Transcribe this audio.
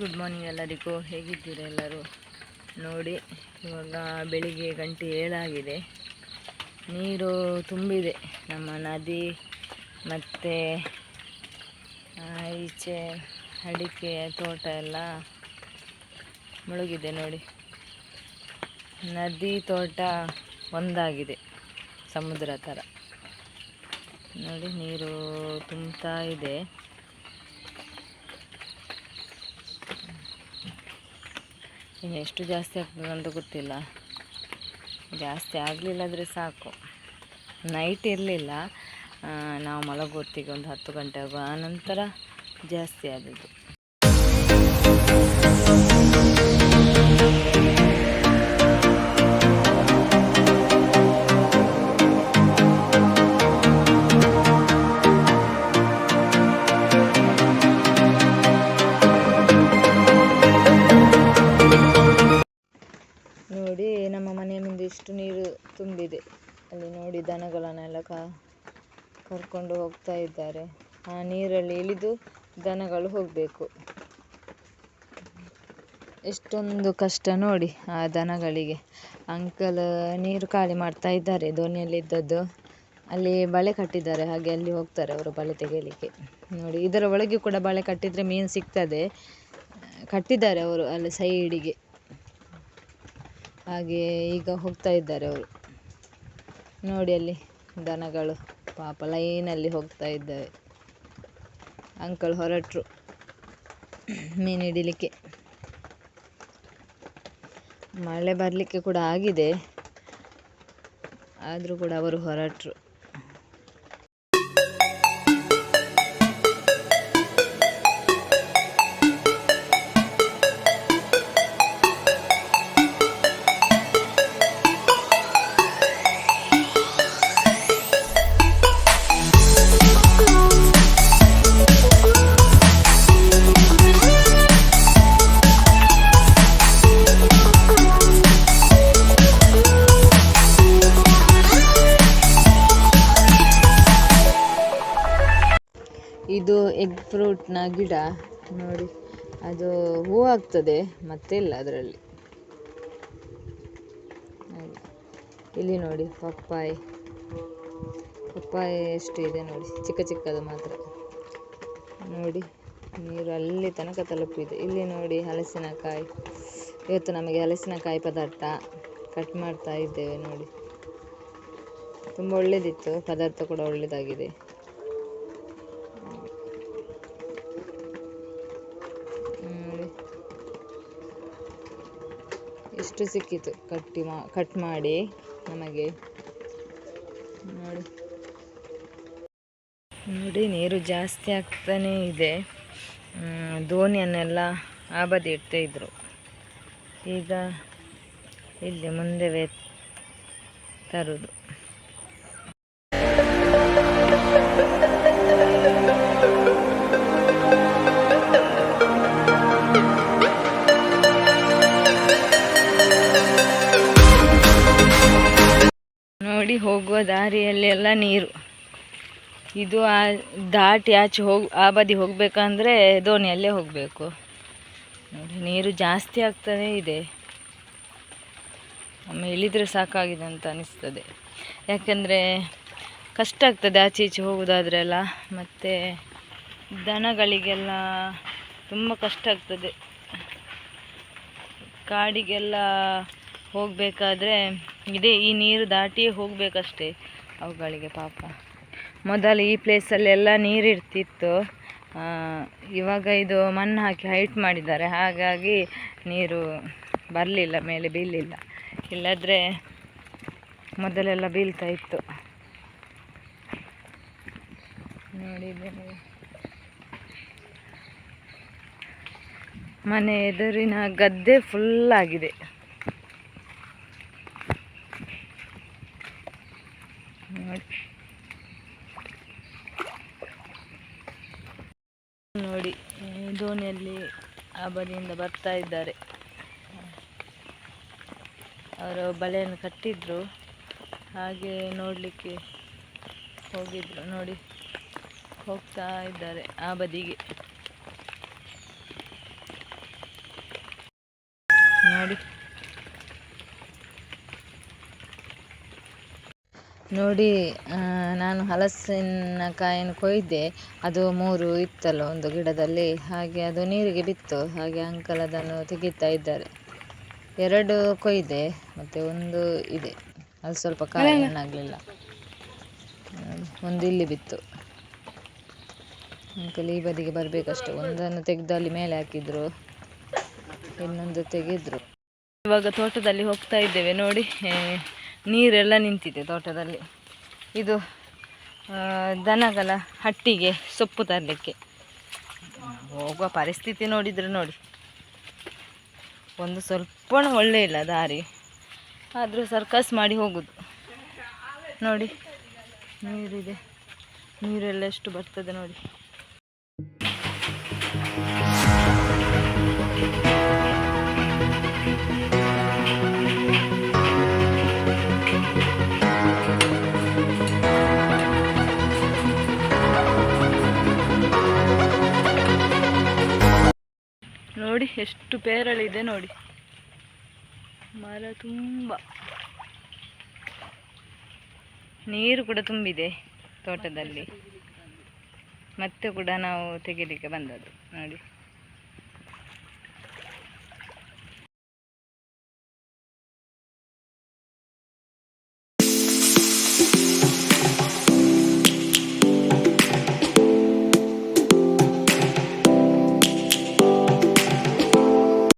Good morning ಎಲ್ಲರಿಗೂ. ಹೇಗಿದ್ದೀರಾ ಎಲ್ಲರೂ? ನೋಡಿ, ಇವಾಗ ಬೆಳಿಗ್ಗೆ ಗಂಟೆ ಏಳಾಗಿದೆ. ನೀರು ತುಂಬಿದೆ. ನಮ್ಮ ನದಿ ಮತ್ತು ಈಚೆ ಅಡಿಕೆ ತೋಟ ಎಲ್ಲ ಮುಳುಗಿದೆ ನೋಡಿ. ನದಿ ತೋಟ ಒಂದಾಗಿದೆ, ಸಮುದ್ರ ಥರ ನೋಡಿ, ನೀರು ತುಂಬ್ತಾ ಇದೆ. ಇನ್ನು ಎಷ್ಟು ಜಾಸ್ತಿ ಆಗ್ತದೆ ಅಂತ ಗೊತ್ತಿಲ್ಲ. ಜಾಸ್ತಿ ಆಗಲಿಲ್ಲಾದರೆ ಸಾಕು. ನೈಟ್ ಇರಲಿಲ್ಲ. ನಾವು ಮಲಗೋತ್ತಿಗೆ ಒಂದು ಹತ್ತು ಗಂಟೆ ಆಗುವ ಆನಂತರ ಜಾಸ್ತಿ ಆದದ್ದು. ಮನೆಯ ಮುಂದೆ ಇಷ್ಟು ನೀರು ತುಂಬಿದೆ. ಅಲ್ಲಿ ನೋಡಿ ದನಗಳನ್ನೆಲ್ಲ ಕರ್ಕೊಂಡು ಹೋಗ್ತಾ ಇದ್ದಾರೆ. ಆ ನೀರಲ್ಲಿ ಇಳಿದು ದನಗಳು ಹೋಗಬೇಕು. ಎಷ್ಟೊಂದು ಕಷ್ಟ ನೋಡಿ ಆ ದನಗಳಿಗೆ. ಅಂಕಲ್ ನೀರು ಖಾಲಿ ಮಾಡ್ತಾ ಇದ್ದಾರೆ, ದೋಣಿಯಲ್ಲಿ ಇದ್ದದ್ದು. ಅಲ್ಲಿ ಬಳೆ ಕಟ್ಟಿದ್ದಾರೆ, ಹಾಗೆ ಅಲ್ಲಿ ಹೋಗ್ತಾರೆ ಅವರು ಬಳೆ ತೆಗೆಯಲಿಕ್ಕೆ. ನೋಡಿ, ಇದರ ಒಳಗೆ ಕೂಡ ಬಳೆ ಕಟ್ಟಿದರೆ ಮೀನು ಸಿಗ್ತದೆ. ಕಟ್ಟಿದ್ದಾರೆ ಅವರು ಅಲ್ಲಿ ಸೈಡಿಗೆ. ಹಾಗೆ ಈಗ ಹೋಗ್ತಾ ಇದ್ದಾರೆ ಅವರು. ನೋಡಿ ಅಲ್ಲಿ ದನಗಳು, ಪಾಪ ಲೈನಲ್ಲಿ ಹೋಗ್ತಾ ಇದ್ದಾವೆ. ಅಂಕಲ್ ಹೊರಟರು. ಮೀನು ಹಿಡಿಲಿಕ್ಕೆ. ಮಳೆ ಬರಲಿಕ್ಕೆ ಕೂಡ ಆಗಿದೆ. ಆದರೂ ಕೂಡ ಅವರು ಹೊರಟರು. ಇದು ಎಗ್ ಫ್ರೂಟ್ನ ಗಿಡ. ನೋಡಿ, ಅದು ಹೂ ಆಗ್ತದೆ, ಮತ್ತೆ ಇಲ್ಲ ಅದರಲ್ಲಿ. ಇಲ್ಲಿ ನೋಡಿ, ಪಪ್ಪಾಯಿ. ಪಪ್ಪಾಯಿ ಎಷ್ಟು ಇದೆ ನೋಡಿ, ಚಿಕ್ಕ ಚಿಕ್ಕದು ಮಾತ್ರ. ನೋಡಿ, ನೀರು ಅಲ್ಲಿ ತನಕ ತಲುಪಿದೆ. ಇಲ್ಲಿ ನೋಡಿ, ಹಲಸಿನಕಾಯಿ. ಇವತ್ತು ನಮಗೆ ಹಲಸಿನಕಾಯಿ ಪದಾರ್ಥ ಕಟ್ ಮಾಡ್ತಾ ಇದ್ದೇವೆ ನೋಡಿ. ತುಂಬ ಒಳ್ಳೆಯದಿತ್ತು ಪದಾರ್ಥ ಕೂಡ ಒಳ್ಳೆಯದಾಗಿದೆ ಎಷ್ಟು ಸಿಕ್ಕಿತು? ಕಟ್ಟಿ ಮಾ, ಕಟ್ ಮಾಡಿ ನಮಗೆ. ನೋಡಿ. ನೋಡಿ, ನೀರು ಜಾಸ್ತಿ ಆಗ್ತಾನೇ ಇದೆ. ದೋಣಿಯನ್ನೆಲ್ಲ ಆ ಬದಿ ಇಡ್ತಾ ಇದ್ರು. ಈಗ ಇಲ್ಲಿ ಮುಂದೆ ತರುದು. ಹೋಗುವ ದಾರಿಯಲ್ಲೆಲ್ಲ ನೀರು. ಇದು ಆ ದಾಟಿ ಆಚೆ ಹೋಗಿ, ಆ ಬದಿ ಹೋಗಬೇಕಂದ್ರೆ ದೋಣಿಯಲ್ಲೇ ಹೋಗಬೇಕು. ನೋಡಿ, ನೀರು ಜಾಸ್ತಿ ಆಗ್ತಾನೇ ಇದೆ. ಒಮ್ಮೆ ಇಳಿದರೆ ಸಾಕಾಗಿದೆ ಅಂತ ಅನಿಸ್ತದೆ. ಯಾಕೆಂದರೆ ಕಷ್ಟ ಆಗ್ತದೆ ಆಚೆ ಈಚೆ ಹೋಗೋದಾದ್ರೆಲ್ಲ ಮತ್ತು ದನಗಳಿಗೆಲ್ಲ ತುಂಬ ಕಷ್ಟ ಆಗ್ತದೆ. ಕಾಡಿಗೆಲ್ಲ ಹೋಗಬೇಕಾದ್ರೆ ಇದೇ, ಈ ನೀರು ದಾಟಿಯೇ ಹೋಗಬೇಕಷ್ಟೇ ಅವುಗಳಿಗೆ ಪಾಪ. ಮೊದಲು ಈ ಪ್ಲೇಸಲ್ಲೆಲ್ಲ ನೀರಿರ್ತಿತ್ತು. ಇವಾಗ ಇದು ಮಣ್ಣು ಹಾಕಿ ಹೈಟ್ ಮಾಡಿದ್ದಾರೆ. ಹಾಗಾಗಿ ನೀರು ಬರಲಿಲ್ಲ, ಮೇಲೆ ಬೀಳಲಿಲ್ಲ. ಇಲ್ಲದ್ರೆ ಮೊದಲೆಲ್ಲ ಬೀಳ್ತಾ ಇತ್ತು. ನೋಡಿದ್ದೇನೆ ಮನೆ ಎದುರಿನ ಗದ್ದೆ ಫುಲ್ ಆಗಿದೆ ನೋಡಿ ನೋಡಿ ಈ ದೋಣಿಯಲ್ಲಿ ಆ ಬದಿಯಿಂದ ಬರ್ತಾ ಇದ್ದಾರೆ. ಅವರು ಬಲೆಯನ್ನು ಕಟ್ಟಿದ್ರು. ಹಾಗೆ ನೋಡಲಿಕ್ಕೆ ಹೋಗಿದ್ರು. ನೋಡಿ, ಹೋಗ್ತಾ ಇದ್ದಾರೆ ಆ ಬದಿಗೆ. ನೋಡಿ. ನೋಡಿ ನಾನು ಹಲಸಿನ ಹಲಸಿನಕಾಯನ್ನು ಕೊಯ್ದೆ. ಅದು ಮೂರು ಇತ್ತಲ್ಲ ಒಂದು ಗಿಡದಲ್ಲಿ. ಹಾಗೆ ಅದು ನೀರಿಗೆ ಬಿತ್ತು. ಹಾಗೆ ಅಂಕಲ್ ಅದನ್ನು ತೆಗಿತಾ ಇದ್ದಾರೆ. ಎರಡು ಕೊಯ್ದೆ, ಮತ್ತು ಒಂದು ಇದೆ. ಅದು ಸ್ವಲ್ಪ ಕಾಯಿ ಏನಾಗಲಿಲ್ಲ ಒಂದು ಇಲ್ಲಿ ಬಿತ್ತು. ಅಂಕಲ್ ಈ ಬದಿಗೆ ಬರಬೇಕಷ್ಟೆ. ಒಂದನ್ನು ತೆಗೆದು ಅಲ್ಲಿ ಮೇಲೆ ಹಾಕಿದ್ರು. ಇನ್ನೊಂದು ತೆಗೆದ್ರು. ಇವಾಗ ತೋಟದಲ್ಲಿ ಹೋಗ್ತಾ ಇದ್ದೇವೆ. ನೋಡಿ ನೀರೆಲ್ಲ ನಿಂತಿದೆ ತೋಟದಲ್ಲಿ. ಇದು ದನಗಳ ಹಟ್ಟಿಗೆ ಸೊಪ್ಪು ತರಲಿಕ್ಕೆ. ಹೋಗುವ ಪರಿಸ್ಥಿತಿ ನೋಡಿದರೆ ನೋಡಿ. ಒಂದು ಸ್ವಲ್ಪ ಒಳ್ಳೆ ಇಲ್ಲ ದಾರಿ. ಆದರೂ ಸರ್ಕಸ್ ಮಾಡಿ ಹೋಗುದು. ನೋಡಿ, ನೀರಿದೆ. ನೀರೆಲ್ಲ ಎಷ್ಟು ಬರ್ತದೆ ನೋಡಿ. ಎಷ್ಟು ಪೇರಳಿದೆ ನೋಡಿ. ಮರ ತುಂಬ. ನೀರು ಕೂಡ ತುಂಬಿದೆ ತೋಟದಲ್ಲಿ. ಮತ್ತೆ ಕೂಡ ನಾವು ತೆಗಿಲಿಕ್ಕೆ ಬಂದದ್ದು. ನೋಡಿ.